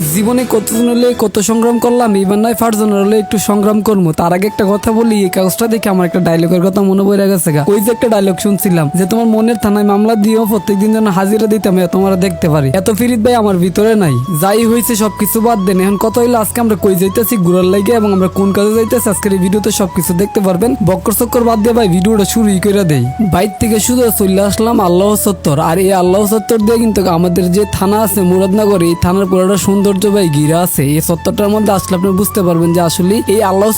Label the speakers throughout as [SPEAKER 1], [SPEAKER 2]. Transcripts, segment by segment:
[SPEAKER 1] Hits. জীবনে কতজন হলে কত সংগ্রাম করলাম এবার নয় ফার্জন হলে একটু সংগ্রাম করব। তার আগে একটা কথা বলি, এই কাগজটা দেখে আমার একটা ডায়লগের কথা মনে পড়ে গেছে গা। ওই যে একটা ডায়লগ শুনছিলাম, যে তোমার মনের থানায় মামলা দিয়েও প্রত্যেকদিন যেন হাজিরা দিতাম তোমরা দেখতে পারি। এত ফিরিত ভাই আমার ভিতরে নাই। যাই হয়েছে সবকিছু বাদ দেন, এখন কত হইল, আজকে আমরা কই যাইতেছি? ঘুরার লাগে এবং আমরা কোন কাজে যাইতেছি? আজকের এই ভিডিওতে সবকিছু দেখতে পারবেন। বক্কর চক্কর বাদ দিয়ে ভাই, ভিডিওটা শুরুই করে দেই। বাইর থেকে শুধু চলে আসলাম আল্লাহ সত্তর আর এই আল্লাহ সত্তর দিয়ে কিন্তু আমাদের যে থানা আছে, মুরাদনগর, এই থানার পুরোটা ঘিরা আছে, এই মধ্যে আসলে আপনি বুঝতে পারবেন যে আসলে এই আল্লাহ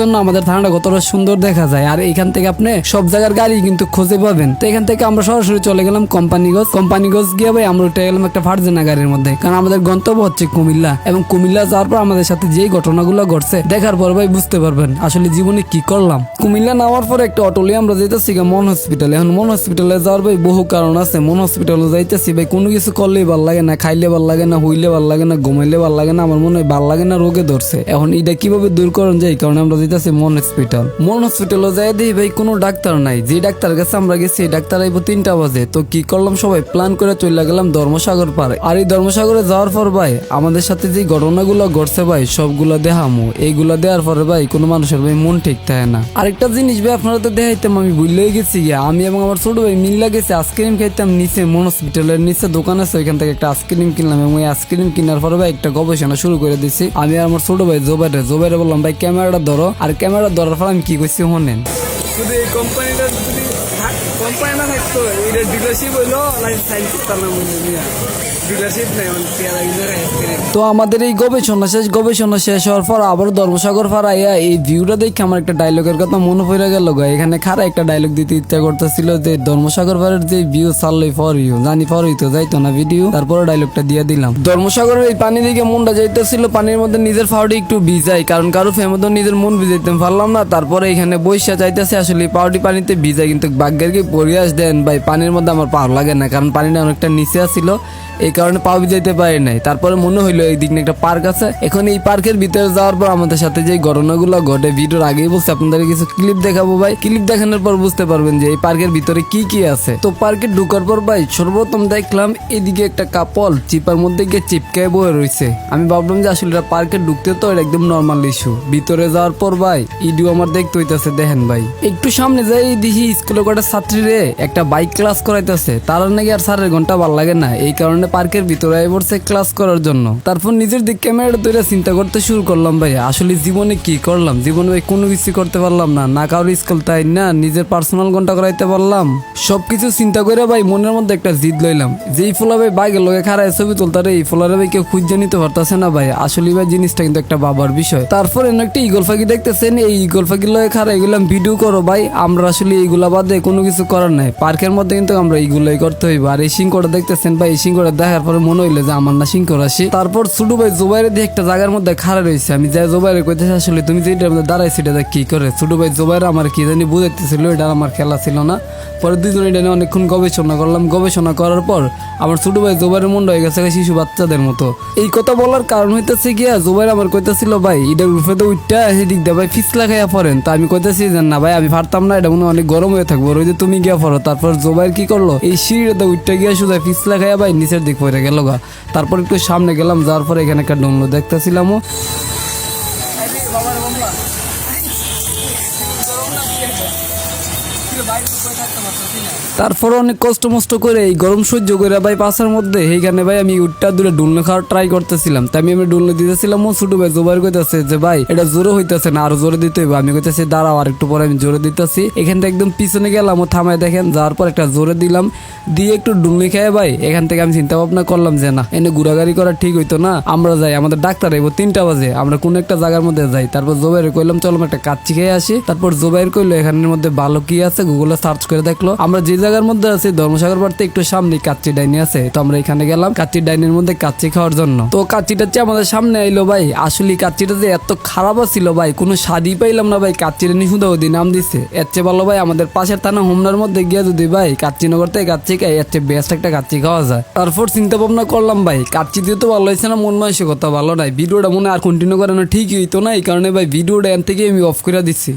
[SPEAKER 1] জন্য আমাদের থানাটা কতটা সুন্দর দেখা যায়। আর এখান থেকে আপনি সব জায়গার গাড়ি কিন্তু খুঁজে পাবেন। তো এখান থেকে আমরা সরাসরি চলে গেলাম কোম্পানিগঞ্জ। কোম্পানিগঞ্জ গিয়ে ভাই আমরা উঠে গেলাম একটা গাড়ির মধ্যে। কারণ আমাদের গন্তব্য হচ্ছে কুমিল্লা। এবং কুমিল্লা যাওয়ার পর আমাদের সাথে যেই ঘটনাগুলো ঘটছে, দেখার পর ভাই বুঝতে পারবেন আসলে জীবনে কি করলাম। কুমিল্লা নামার পর একটা অটো অটোলে আমরা যাইতেছি গা মন হসপিটালে এখন মন হসপিটালে যাওয়ার ভাই বহু কারণ আছে। মন হসপিটালে যাইতেছি ভাই, কোনো কিছু করলেই ভালো লাগে না, খাইলে ভালো লাগে না, হইলে ভালো লাগে না, ঘুমাইলে ভালো লাগে না, আমার মনে হয় ভালো লাগে না, রোগে ধরছে। এখন এটা কীভাবে দূর করেন যায়? কারণ আমরা যাইতেছি মন হসপিটাল মন হসপিটালে যাই দিই ভাই, কোনো ডাক্তার নাই। যে ডাক্তার কাছে আমরা গেছি ডাক্তার আইবো তিনটা বাজে। তো কি করলাম সবাই? প্ল্যান করে চলে গেলাম ধর্মসাগর পারে আর এই ধর্মসাগরে যাওয়ার পর ভাই, আমাদের সাথে যে ঘটনাগুলো ঘটছে ভাই, সবগুলা দেখামো। এইগুলা দেওয়ার পরে ভাই, কোনো মানুষের ভাই মন ঠিক থাকে না। আরেকটা জিনিস ভাই, আপনারা তো দেখাইতাম, আমি ভুললেই গেছি গিয়া। আমি এবং আমার ছোট ভাই মিল্লা গেছি আইসক্রিম খাইতাম নিচে, মন হসপিটালের নিচে দোকান আছে, ওইখান থেকে একটা আইসক্রিম কিনলাম এবং ওই আইসক্রিম কেনার পরে ভাই একটা গবেষণা শুরু করে দিছি। আমি আর আমার ছোট ভাই জোবাইরে জোবাইরে বললাম, ভাই, ক্যামেরাটা ধরো। আর ক্যামেরা ধরার পর আমি কি করছি শোনেন?
[SPEAKER 2] কোম্পানিটা কোম্পানি না থাকতো এটা ডিলারশিপ হইল সাইন্স করতাম
[SPEAKER 1] তো আমাদের এই গবেষণা শেষ গবেষণা শেষ হওয়ার পর আবার ধর্মসাগর ফারাইয়া এই ভিউটা দেখে আমার একটা ডায়লগের কথা মনে পড়ে গেল গো। এখানে খারা একটা ডায়লগ দিতে ইচ্ছা করতেছিল যে ধর্মসাগর ফারের যে ভিউ সারলই ফর ইউ জানি ফর তো যাইতো না ভিডিও তারপরে ডায়লগটা দিয়ে দিলাম। ধর্মসাগরের এই পানি দিকে মনটা যাইতেছিল, পানির মধ্যে নিজের ফাউডি একটু ভিজাই, কারণ কারও ফেমতো নিজের মন ভিজাইতে পারলাম না, তারপরে এখানে বৈশা যাইতেছে, আসলে পাউডি পানিতে ভিজাই, কিন্তু বাগ্যের কি পরিয়াস দেন? ভাই, পানির মধ্যে আমার পাও লাগে না, কারণ পানিটা অনেকটা নিচে আসছিল এই কারণে পাও যেতে পারি নাই। তারপরে মনে হইল এই দিক একটা পার্ক আছে। এখন এই পার্কের ভিতরে যাওয়ার পর আমাদের সাথে যে ঘটনাগুলো ঘটে, ভিডিওর আগেই বলছে আপনাদের কিছু ক্লিপ দেখাবো ভাই। ক্লিপ দেখানোর পর বুঝতে পারবেন যে এই পার্কের ভিতরে কি কি আছে। তো পার্কে ঢুকার পর ভাই, সর্বপ্রথম দেখলাম এদিকে একটা কাপল, চিপার মধ্যে গিয়ে চিপকায় বয়ে রয়েছে আমি ভাবলাম যে আসলে এটা পার্কে ঢুকতে তো এটা একদম নর্মাল ইস্যু ভিতরে যাওয়ার পর ভাই, ইডিও আমার দেখতে হইতেছে, দেখেন ভাই। একটু সামনে যাই, দেখি স্কুলে কটা ছাত্রীরে একটা বাইক ক্লাস করাইতেছে। তারা নাকি আর স্যারের ঘণ্টা ভালো লাগে না। এই কারণে পার্কের ভিতরে আই পড়ছে ক্লাস করার জন্য। তারপর নিজের দিক ক্যামেরাটা তৈরি চিন্তা করতে শুরু করলাম, ভাই। আসলে জীবনে কি করলাম? জীবনে ভাই কোনো কিছু করতে পারলাম না। না কারোর স্কুল তাই না নিজের পার্সোনাল ঘণ্টা করাইতে পারলাম। সবকিছু চিন্তা করে ভাই মনের মধ্যে একটা জিদ লইলাম। যেই ফুলা ভাই বাইকের লোকে খারায় ছবি তুলতারে, এই ফুলারে ভাই কেউ খুঁজে নিতে পারতেছে না ভাই। আসলে ভাই জিনিসটা কিন্তু একটা বাবার বিষয়। তারপর এনে একটা ইগল ফাঁকি দেখতেছেন, এই ইগল ফাঁকির লয়ে খারা এগুলাম ভিডিও করো ভাই, আমরা আসলে এইগুলা বাদে কোনো কিছু করার নাই। পার্কের মধ্যে কিন্তু আমরা এইগুলাই করতে হইব। আর এই সিংকটা দেখতেছেন ভাই, এই সিংকটা দেখার পরে মনে হইল যে আমার না সিংকর আসি। তারপর ছোট ভাই জোবাইরে দিয়ে একটা জায়গার মধ্যে খাড়া রয়েছে। আমি যাই জোবাইরে কইতেছি আসলে তুমি যে এটার মধ্যে দাঁড়াইছি, এটা কি করে? ছোট ভাই জোবাইরে আমার কি জানি বুঝাইতেছিল, এটা আমার খেলা ছিল না। পরে দুজন এটা নিয়ে অনেকক্ষণ গবেষণা করলাম। গবেষণা করার পর আমার ছোট ভাই জোবাইরের মন্ড হয়ে গেছে শিশু বাচ্চাদের মতো। এই কথা বলার কারণ হইতেছে গিয়া জোবাইর আমার কইতেছিল, ভাই, এটা উঠে তো উঠটা সেদিক দিয়ে ভাই ফিসলা খাইয়া পড়েন। তা আমি কইতেছি যে, না ভাই, আমি পারতাম না, এটা মনে অনেক গরম হয়ে থাকব। যে তুমি গিয়া পড়ো। তারপর জোবাইর কি করল? এই সিঁড়িটা উঠটা গিয়া শুধু ফিসলা খাইয়া ভাই নিচের দিক পড়ে গেল গা। তারপর একটু সামনে গেলাম যাওয়ার পরে এখানে একটা ডোমলো দেখতেছিলামও। তারপর অনেক কষ্ট মষ্ট করে এই গরম সহ্য করে ভাই পাশার মধ্যে এইখানে ভাই আমি উঠটা দূরে ডুলনে খাওয়ার ট্রাই করতেছিলাম। তাই আমি আমি ডুলনে দিতেছিলাম, ও ছোট ভাই জোবার কইতেছে যে, ভাই, এটা জোরে হইতেছে না, আরও জোরে দিতে হইবে। আমি কইতেছি, দাঁড়াও, আর একটু পরে আমি জোরে দিতেছি। এখান থেকে একদম পিছনে গেলাম, ও থামায় দেখেন, যাওয়ার পর একটা জোরে দিলাম। দিয়ে একটু ডুলনি খেয়ে ভাই, এখান থেকে আমি চিন্তা ভাবনা করলাম যে, না, এনে ঘোরাঘুরি করা ঠিক হইতো না। আমরা যাই, আমাদের ডাক্তার আইবো তিনটা বাজে, আমরা কোন একটা জায়গার মধ্যে যাই। তারপর জোবাইরে কইলাম, চলো একটা কাচ্চি খেয়ে আসি। তারপর জোবাইর কইলো, এখানের মধ্যে ভালো কি আছে? গুগলে সার্চ করে দেখল। আমরা যে জায়গার মধ্যে আছি, ধর্মসাগর বাড়তে একটু সামনে কাচ্চি ডাইনি আছে। তো আমরা এখানে গেলাম কাচ্চি ডাইনির মধ্যে কাচ্চি খাওয়ার জন্য। তো কাচ্চিটা হচ্ছে আমাদের সামনে আইলো ভাই, আসলে কাচ্চিটা যে এত খারাপ ছিল ভাই, কোনো স্বাদই পাইলাম না ভাই। কাচ্চিটা নিশুদা ওদি নাম দিছে। এর চেয়ে ভালো ভাই, আমাদের পাশের থানা হোমনার মধ্যে গিয়ে যদি ভাই কাচ্চি নগর থেকে কাচ্চি খাই এর চেয়ে বেস্ট একটা কাচ্চি খাওয়া যায়। তারপর চিন্তা ভাবনা করলাম ভাই, কাচ্চি দিয়ে তো ভালো হয়েছে না, মন মানসিকতা ভালো নাই। ভিডিওটা মনে আর কন্টিনিউ করানো ঠিকই হইতো না, এই কারণে ভাই ভিডিওটা এন থেকে আমি অফ করে দিচ্ছি